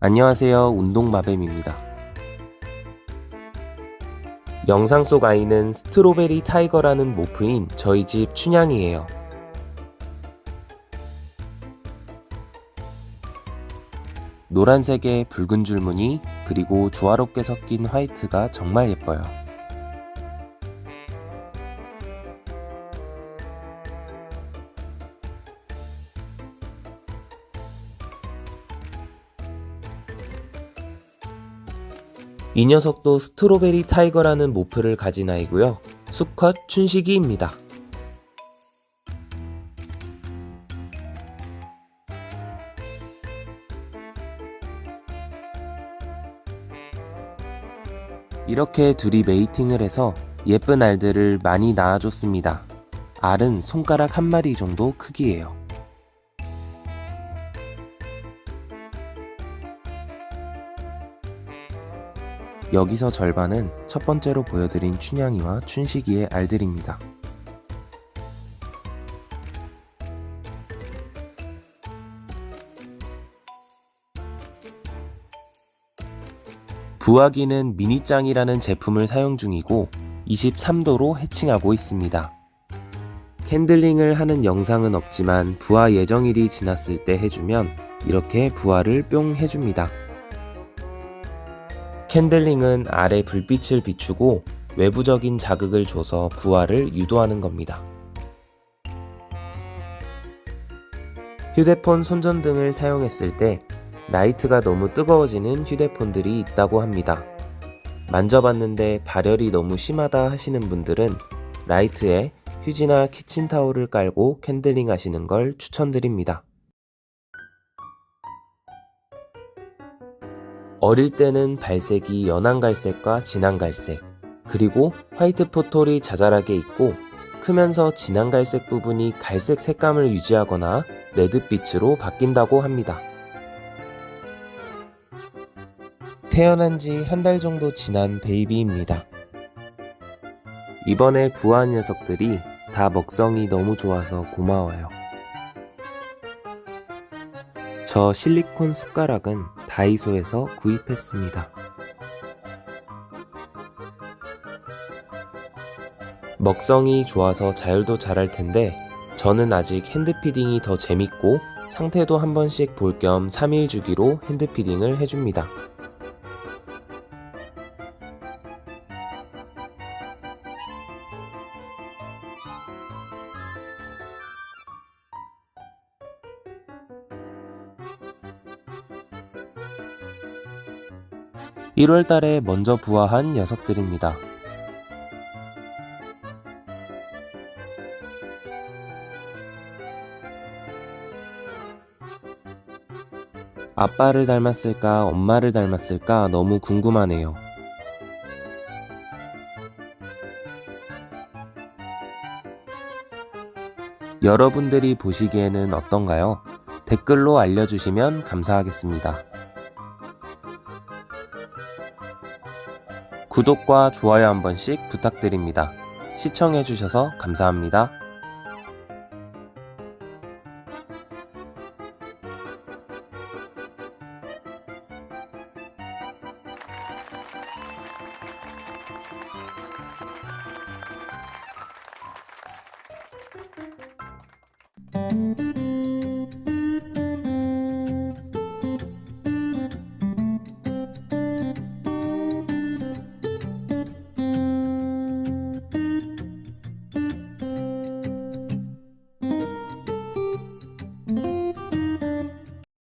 안녕하세요. 운동마뱀입니다. 영상 속 아이는 스트로베리 타이거라는 모프인 저희 집 춘향이에요. 노란색의 붉은 줄무늬 그리고 조화롭게 섞인 화이트가 정말 예뻐요. 이 녀석도 스트로베리 타이거라는 모프를 가진 아이고요. 수컷 춘식이입니다. 이렇게 둘이 메이팅을 해서 예쁜 알들을 많이 낳아줬습니다. 알은 손가락 한 마리 정도 크기예요. 여기서 절반은 첫 번째로 보여드린 춘향이와 춘식이의 알들입니다. 부화기는 미니짱이라는 제품을 사용 중이고 23도로 해칭하고 있습니다. 캔들링을 하는 영상은 없지만 부화 예정일이 지났을 때 해주면 이렇게 부화를 뿅 해줍니다. 캔들링은 아래 불빛을 비추고 외부적인 자극을 줘서 부하를 유도하는 겁니다. 휴대폰 손전등을 사용했을 때 라이트가 너무 뜨거워지는 휴대폰들이 있다고 합니다. 만져봤는데 발열이 너무 심하다 하시는 분들은 라이트에 휴지나 키친타올을 깔고 캔들링 하시는 걸 추천드립니다. 어릴 때는 발색이 연한 갈색과 진한 갈색, 그리고 화이트 포톨이 자잘하게 있고 크면서 진한 갈색 부분이 갈색 색감을 유지하거나 레드빛으로 바뀐다고 합니다. 태어난 지 한 달 정도 지난 베이비입니다. 이번에 부화한 녀석들이 다 먹성이 너무 좋아서 고마워요. 저 실리콘 숟가락은 다이소에서 구입했습니다. 먹성이 좋아서 자율도 잘할 텐데 저는 아직 핸드피딩이 더 재밌고 상태도 한 번씩 볼 겸 3일 주기로 핸드피딩을 해줍니다. (1월) 달에 먼저 부화한 녀석들입니다. 아빠를 닮았을까, 엄마를 닮았을까 너무 궁금하네요. 여러분들이 보시기에는 어떤가요? 댓글로 알려주시면 감사하겠습니다. 구독과 좋아요 한 번씩 부탁드립니다. 시청해주셔서 감사합니다.